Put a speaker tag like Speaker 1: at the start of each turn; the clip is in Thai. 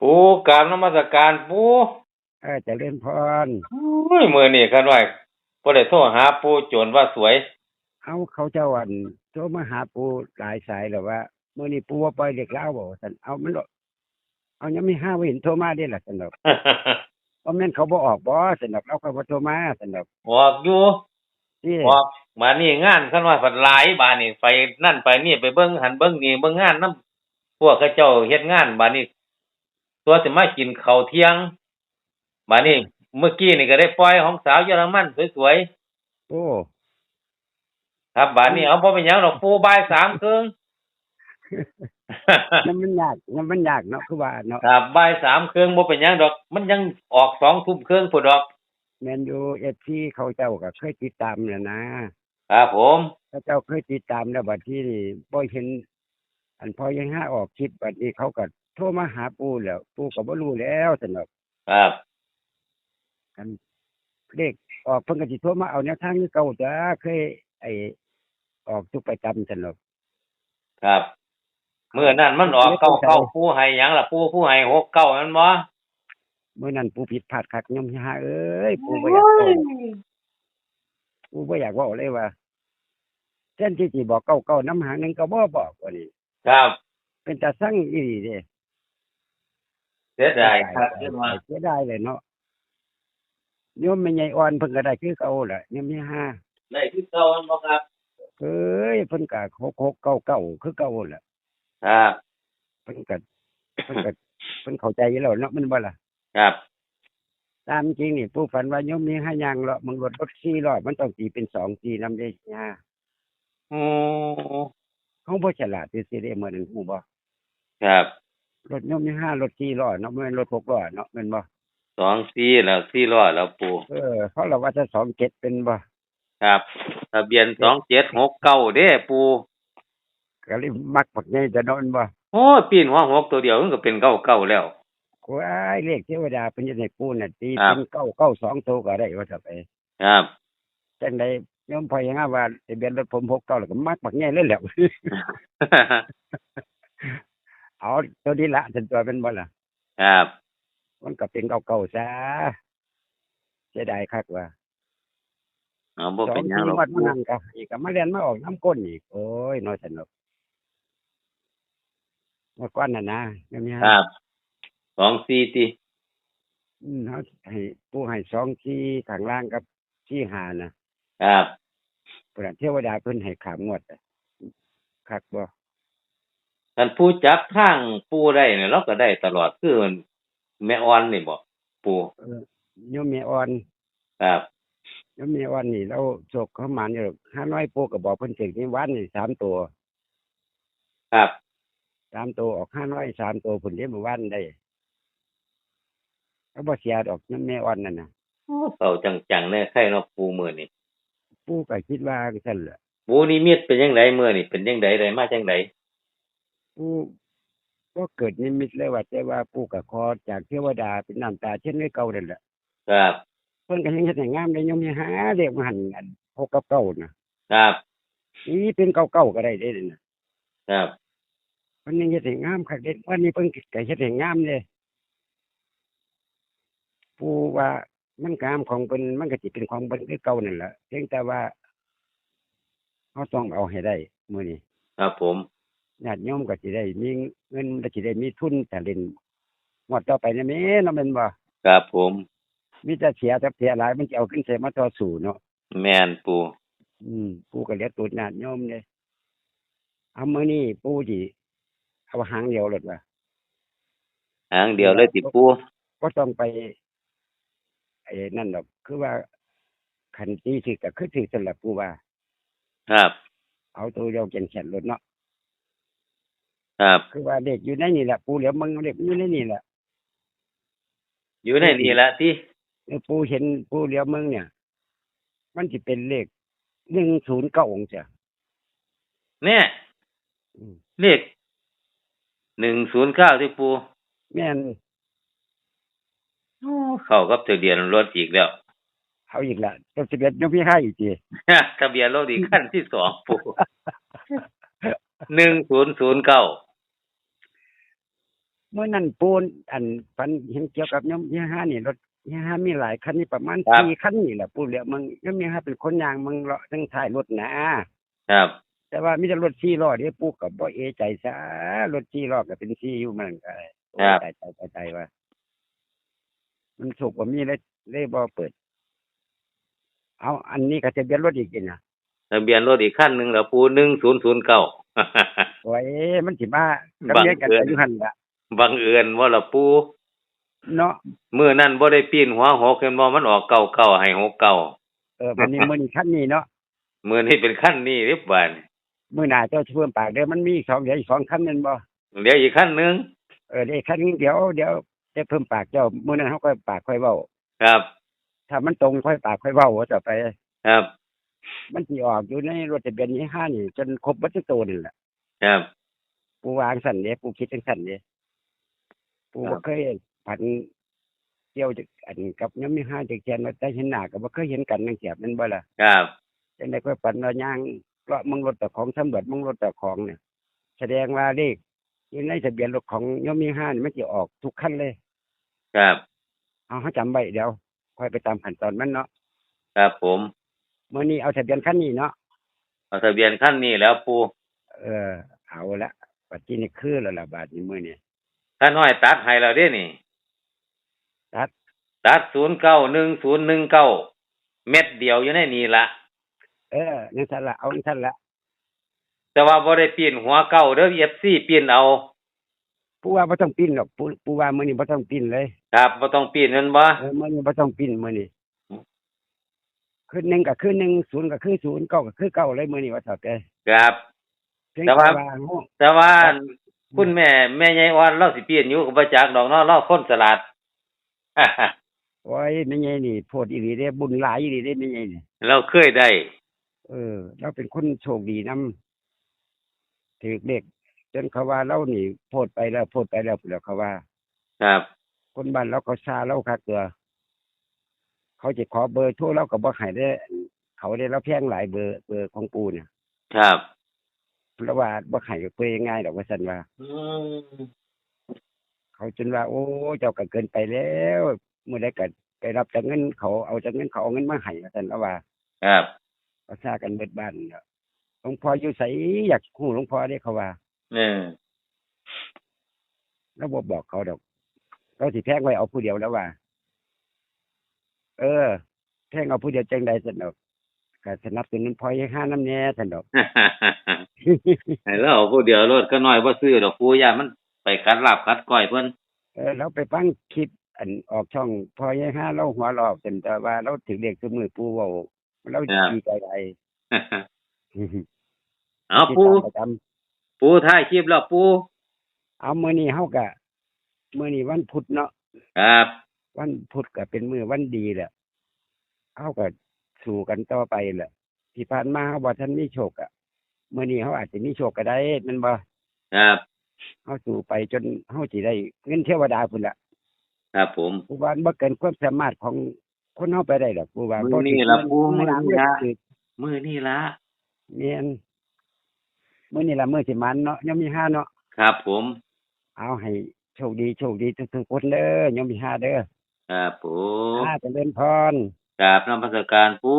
Speaker 1: ปูกราบนมัสการปู
Speaker 2: เออเจะเล่นพร
Speaker 1: โอ้ยมื้อนี้คันว่าบ่ได้โทรหาปูโจนว่าสวย
Speaker 2: เอาเขาเจ้าอันโทรมาหาปูหลายสายแล้วว่าเมื่อนี้ปูว่าปล่อยเด็กแล้วบอกสันเอามันบ่เอายังไม่ห้าว่าเห็นโทรมาได้ล่ะสันดอกว่าแม่นเขาบ่ออกบ่สันดอกเอาเขาบ่โทรมาสันดอก
Speaker 1: ออกอยู่
Speaker 2: ที่
Speaker 1: ออกมานี่งานคันว่าผัดหลายบาดนี้ไปนั่นไปนี่ไปเบิ่งหันเบิ่งนี่เบิ่งงานนํพวกเขาเจ้าเฮ็ดงานบาดนี้ ตัวสิมากินข้าวเที่ยงบาดนี้เมื่อกี้นี่ก็ได้ปล่อยของสาวเยอรมันสวย
Speaker 2: โอ้
Speaker 1: ๆครับบาดนี้เอาบ่เป็นหยังดอกปูบ่ายสามครึ่ง
Speaker 2: นั่นมันยากนั่นมันยากเนาะคือว่าเนาะ
Speaker 1: ครับบ่ายสามครึ่งบ่เป็นหยังดอก มันยังออกสองทุ่มครึ่งพุ่นดอก
Speaker 2: แมนยูเอฟซีเขาเจ้าก็เคยติดตามน่ะนะครับ
Speaker 1: ผม
Speaker 2: เขาเจ้าเคยติดตามแล้วบัดที่นี่บ่เห็น อันพอยังห้าออกคลิปบัดนี้เขาก็ โทรมาหาปูแล้ว ปูก็บ่รู้แล้วสันดอก
Speaker 1: ครับ
Speaker 2: กันเลขออกเพิ่นก็สิโทรมาเอาแนวทางนี้เก่าจ้าเคยไอออกทุกประจำซั่นหรอก
Speaker 1: ครับเมื่อนั้นมันออกเก้าเก้าผู้ให้หยังล่ะผู้ผู้ให้หกเก้าแม่นบ่
Speaker 2: เมื่อนั้นปูผิดพลาดคักยมหาเอ้ยปูบ่อยากเว้าปูบ่อยากเว้าเลยว่าแทนที่สิบอกเก่าเก่าน้ำหางนึงก็บ่บอกว่านี่
Speaker 1: ครับ
Speaker 2: เป็นตาสั่งอีหลีเด้
Speaker 1: เสียดายครับเรียกว่า
Speaker 2: เสียดายเลยเนาะโยมแม่ใหญ่อ่อนเพิ่นก็ได้คือเก่าแหละยมหา
Speaker 1: ได้คือเก่าแม่นบ่ครับ
Speaker 2: เอ้ยเพิ่นก็6699คือเก่าแหละ
Speaker 1: ครับ
Speaker 2: เพิ่นก็เพิ่นก็เพิ่นเข้าใจอยู่แล้วเนาะมันบ่ล่ะ
Speaker 1: ครับ
Speaker 2: ตามจริงนี่ผู้ฝันว่าโยมมีห้ายางเลาะมึงรถรถสี่ล้อมันต้องตีเป็นสองตีนำได้ยา
Speaker 1: โอ้
Speaker 2: เขาบ่ฉลาดซื่อๆเด้เหมือนนั้นฮู้บ่
Speaker 1: ครับ
Speaker 2: รถโยมมีห้ารถสี่ล้อเนาะบ่แม่นรถหกล้อเนาะแม่นบ่
Speaker 1: สองสี่แล้วสี่ร้อยแล้วปู
Speaker 2: เออเขาเราว่าจะสองเจ็ดเป็นบ่
Speaker 1: ครับทะเบียนสองเจ็ดหกเก้าเด้ปู
Speaker 2: ก็เลยมักปักใหญ่จะนอนบ่
Speaker 1: โอ้ยปีนหัวหกตัวเดียวมันก็เป็นเก้าเก้าแล้ว
Speaker 2: ว้ายเลขเทวดาเพิ่นจะให้ปูน่ะตี
Speaker 1: ครับ
Speaker 2: เป็นเก้าเก้าสองตัวก็ได้ว่าจะไป
Speaker 1: ครับ
Speaker 2: จังไดโยมพอยังว่าทะเบียนรถผมหกเก้าแล้วก็มักปักใหญ่เลยแหล้ว เอาตัวนี้ละฉันตัวเป็นบ่ล่ะ
Speaker 1: ครับ
Speaker 2: มันก็เป็นเก่าๆซะเสียดายคักว่า
Speaker 1: เอาบ่
Speaker 2: สอ
Speaker 1: เป็
Speaker 2: ง
Speaker 1: นหยัง
Speaker 2: ปี
Speaker 1: หรอก
Speaker 2: วัดมา
Speaker 1: ปู
Speaker 2: นั่งก็อีกก็มาเรียนมาออกน้ำก้นอีก โอ้ยน้อยสนุกเมื่อก่อนน่ะนะยังมี
Speaker 1: ครับสองสี่ติ
Speaker 2: อืมเขาให้ผู้ให้สองที่ข้างล่างกับที่หานะครับเพื่อนเทวดาเพิ่นให้ขามงวดอะคักบ่
Speaker 1: ท่านผู้จับทางปูได้เนี่ยเราก็ได้ตลอดคือแม่อ่อนนี่บ่ปู
Speaker 2: เออโยมแม่อ่อน
Speaker 1: ครับ
Speaker 2: โยมแม่อ่อนนี่เราโศกเขามานี่ห้าน้อยปูก็บอกเพิ่นถึงที่วันนี่สามตัว
Speaker 1: ครับ
Speaker 2: สามตัวออกห้าน้อยสามตัวผลเลี้ยงมาวันได้เขาบ่เสียดอกน้ำแม่อ่อนนั่นน่ะ
Speaker 1: เก่าจังๆเลยใครเนาะปูมื้อนี่
Speaker 2: ปู่ก็คิดว่าซั่นแหละ
Speaker 1: ปูนิมิตเป็นจังไดมื้อนี่เป็นจังไดได้มาจังได
Speaker 2: ปู่บ่เกิดนิมิตเลยว่าแต่ว่าปู่ก็ขอจากเทวดาเป็นน้ำตาเช่นเก่านั่นแหละ
Speaker 1: ครับ
Speaker 2: เพิ่นก็ยังเฮ็ดให้งามได้ยมหาเด็กมาหันอันหกกับเก้าน่ะ
Speaker 1: ครับ
Speaker 2: นี่เป็นเก้าเก้าก็ได้เด้น่ะ
Speaker 1: ครับ
Speaker 2: เพิ่นยังเฮ็ดให้งามคักเด็วันนี้เพิ่นก็เฮ็ดให้งามเลยปู่ว่ามันงามของเพิ่นมันก็สิเป็นของเพิ่นคือเก่านั่นแหละเพียงแต่ว่าเฮาต้องเอาให้ได้มื้อนี้
Speaker 1: ครับผม
Speaker 2: ญาติโยมก็สิได้มีเงินและสิได้มีทุนแต่เล่นงวดต่อไปนะแม่เนาะแม่นบ่
Speaker 1: ครับผม
Speaker 2: มีแต่เสียแต่เสียหลายมันจะเอาขึ้นใส่มาต่อสู้เนาะ
Speaker 1: แม่นปู
Speaker 2: อืมปู่ก็เหลียตูดญาติโยมเลยเอามื้อนี้ปู่สิเอาหางเดียวเลยว่า
Speaker 1: หางเดียวเลยติปู
Speaker 2: บ่ต้องไปไอ้นั่นดอกคือว่าคันตีสิก็คือสิสำหรับปู่ว่า
Speaker 1: ครับ
Speaker 2: เอาตัวเดียวแข็งๆรถเนาะ
Speaker 1: ครับ
Speaker 2: คือว่าเด็กอยู่ในนี่แหละปู่เหลียวมึงเด็กอยู่ในนี่แหละ
Speaker 1: อยู่ในนี่ละที่
Speaker 2: เออปู่เห็นปู่เหลียวมึงเนี่ย มันสิเป็นเลข109องศา
Speaker 1: แน่
Speaker 2: อืม
Speaker 1: เลข109ที่ปู
Speaker 2: แม่น
Speaker 1: เข้ากับทะเบียนรถอีกแล้ว
Speaker 2: เอาอีกละตัวสิบเอ็ดยกพี่ให้อีกที
Speaker 1: ทะเบียนรถอีกขั้นที่สองปูหนึ่งศูนย์ศูนย์เก้า
Speaker 2: เมื่อนั้นปูนอันฝันเห็นเกี่ยวกับยมยี่ห้านี่รถยี่ห้ามีหลายคันนี่ประมาณ
Speaker 1: ครับ
Speaker 2: สี่คันนี่แหละปูเหลือมึงยมยี่ห้าเป็นคนยางมึงเลาะทั้งท้ายรถนะ
Speaker 1: ครับ
Speaker 2: แต่ว่ามีแต่รถสี่ล้อเด้ปูกับบ่เอใจซะรถสี่ล้อก็เป็นสี่อยู่มันก็โอ้ยตายตายตายตายว่า มันสุกว่ามีเลยเลยบ่เปิด เอาอันนี้ก็จะเบียนรถอีกนี่นะ
Speaker 1: ทะเบียนรถอีกคันหนึงแล้วปู1009
Speaker 2: โอ้ยมันสิมา
Speaker 1: บั
Speaker 2: กำ
Speaker 1: ง
Speaker 2: เนียนกัน
Speaker 1: เอิญ
Speaker 2: อยู่หั่นล่ะ
Speaker 1: บังเอิญว่าละปู
Speaker 2: เนาะ
Speaker 1: มื้อนั้นบ่ได้ปีนหัวหกเห็นบ่มันออกเก้าเก้าให้หกเก้า
Speaker 2: เออวันนี้มื้อนี้คันนี้เนาะ
Speaker 1: มื้อนี้เป็นคันนี้เรียบาน
Speaker 2: มื้อหน้าเจ้าสิเพิ่มปากเด้อมันมีอีกสองเดี๋ยวอีกสองคันแม่นบ่
Speaker 1: เดี๋ยวอีกคันหนึง
Speaker 2: เออเดี๋ยวอีกคันนึงเดี๋ยวเดี๋ยวจะเพิ่มปากเจ้ามื้อนั้นเฮาก็ปากค่อยเว้า
Speaker 1: ครับ
Speaker 2: ถ้ามันตรงค่อยปากค่อยเว้าว่าต่อไป
Speaker 1: ครับ
Speaker 2: มันสิออกอยู่ในรถทะเบียนนี้ห้านี่จนครบเบัดทุกตัวนี่แหละ
Speaker 1: ครับ
Speaker 2: ปูวางสั่นเด้ปูคิดจังสั่นเด้ ปู
Speaker 1: ครั
Speaker 2: บ่
Speaker 1: บ
Speaker 2: เคยผันเกี่ยวจักอันกับยังมีห้าจักแจนว่าแต่เห็นหน้าก็บ่เคยเห็นกันจังเสียบแม่นบ่ล่ะ
Speaker 1: ครับ
Speaker 2: จังได๋ก็ปันว่าย่างเลาะมึงรถแต่ของสำรวจมึงรถแต่ของเนี่ยแสดงว่าเลขอยู่ในทะเบียนรถของยมมีห้านี่มันสิออกทุกคันเลย
Speaker 1: ครับ
Speaker 2: เอาเฮาจำไว้เดี๋ยวค่อยไปตามขั้นตอนมันเนาะ
Speaker 1: ครับผม
Speaker 2: มื้อนี้เอาทะเบียนคันนี้เนาะ
Speaker 1: เอาทะเบียนคันนี้แล้วปู
Speaker 2: เออเอาละบัดนี้คือแล้วล่ะบาดนี้มื้อนี้
Speaker 1: ท่านน้อยตัดให้แล้วเด้นี่
Speaker 2: ตัด
Speaker 1: ตัด091019เม็ดเดียวอยู่ในนี้ละ
Speaker 2: เออนั่นซั่นละเอานั่นซั่นละ
Speaker 1: แต่ว่าบ่ได้ปีนหัวเก้าเด้อ FC ปีนเอา
Speaker 2: ผู้ว่าบ่ต้องปิ้นหรอกผู้ผู้ว่ามื้อนี้บ่ต้องปิ้นเลย
Speaker 1: ครับบ่ต้องปีนนั่นบ่
Speaker 2: เออมื้อนี้บ่ต้องปิ้นมื้อนี้คือหนึ่งก็คือหนึ่งศูนย์ก็คือศูนย์เก้าก็คือเก้าเลยมื้อนี้ว่าเท่าแต่
Speaker 1: ครับ
Speaker 2: เพียง
Speaker 1: แต่ว่า
Speaker 2: ว่าเฮา
Speaker 1: แต่ว่า คุณแม่แม่ใหญ่อ่อนเราสิปีนอยู่ก็บ่จักดอกเนาะเราคนสลัด
Speaker 2: โอ้ยแม่ใหญ่นี่โพดอีหลีเด้บุญหลายอีหลีเด้แม่ใหญ่นี่
Speaker 1: เราเคยได้
Speaker 2: เออ เราเป็นคนโชคดีนํถือเลขจนเขาว่าเรานี่โพดไปแล้วโพดไปแล้วพุ่นแล้วเขาว่า
Speaker 1: ครับ
Speaker 2: คนบ้านเราก็ซาเราคักเกลือเขาจะขอเบอร์โทรเราก็บ่ให้ได้ เขาได้เราแพงหลายเบอร์เบอร์ของปูเนี่ย
Speaker 1: ครับ
Speaker 2: แล้วว่าบ่ให้ก็คุยง่ายดอกว่าซั่นว่า
Speaker 1: อืม
Speaker 2: เขาจนว่า โอ้ เจ้าก็เกินไปแล้วเมื่อใดก็ไปรับจากเงินเขาเอาจากเงินเขาเอาเงินมาให้ว่าซั่นแล้วว่า
Speaker 1: ครับ
Speaker 2: เขาซากันเบิดบ้านแล้วหลวงพ่ออยู่ไสอยากฮู้หลวงพ่อเด้เขาว่า
Speaker 1: เออ
Speaker 2: แล้วบ่บอกเขาดอกเราสิแพงไว้เอาผู้เดียวแล้วว่า เออแพงเอาผู้เดียวจังใดซั่นดอก ก็สนับสนุนพ่อให้ห้าน้ำแหน่ซั่นดอก
Speaker 1: ให้เราเอาผู้เดียวรถก็น้อยบ่ซื้อดอกปูย่ามันไปคัดลาบคัดก้อยเพิ่น
Speaker 2: เออเราไปฟังคลิปอันออกช่องพ่อให้ห้าเราหัวเราะกันแต่ว่าเราถึงเด็กซุมือปูเว้าเราดีใจได
Speaker 1: เอาปู
Speaker 2: ติดตามประจำ
Speaker 1: ปูถ่ายคลิปแล้วปู
Speaker 2: เอามื้อนี้เฮาก็มื้อนี้วันพุธเนาะ
Speaker 1: ครับ
Speaker 2: วันพุธก็เป็นมื้อวันดีแหละเฮาก็ สู้กันต่อไปแหละที่ผ่านมาเฮาบ่ทันมีโชคอะมื้อนี้เฮาอาจจะมีโชคก็ได้แมันบ่
Speaker 1: ครับ
Speaker 2: เฮาสู้ไปจนเฮาสิได้เงินเทวดาพุ่นล่ะ
Speaker 1: ครับผม
Speaker 2: ผู้ว่าบ่เกินความสามารถของคนเฮาไปได้ดอกผู้ว่า
Speaker 1: มื้อนี้ล่ะผู้
Speaker 2: มื้อนี้
Speaker 1: มื้อนี้ล่ะ
Speaker 2: คือ
Speaker 1: มื้อนี้ละ
Speaker 2: แม่นมื้อนี้ล่ะมื้อสิมันเนาะยังมีห้าเนาะ
Speaker 1: ครับผม
Speaker 2: เอาให้โชคดีโชคดีทุกๆคนเด้อยังมีห้าเด้อ
Speaker 1: ครับผม
Speaker 2: ห้าเจริญพร
Speaker 1: กราบนมัสการปู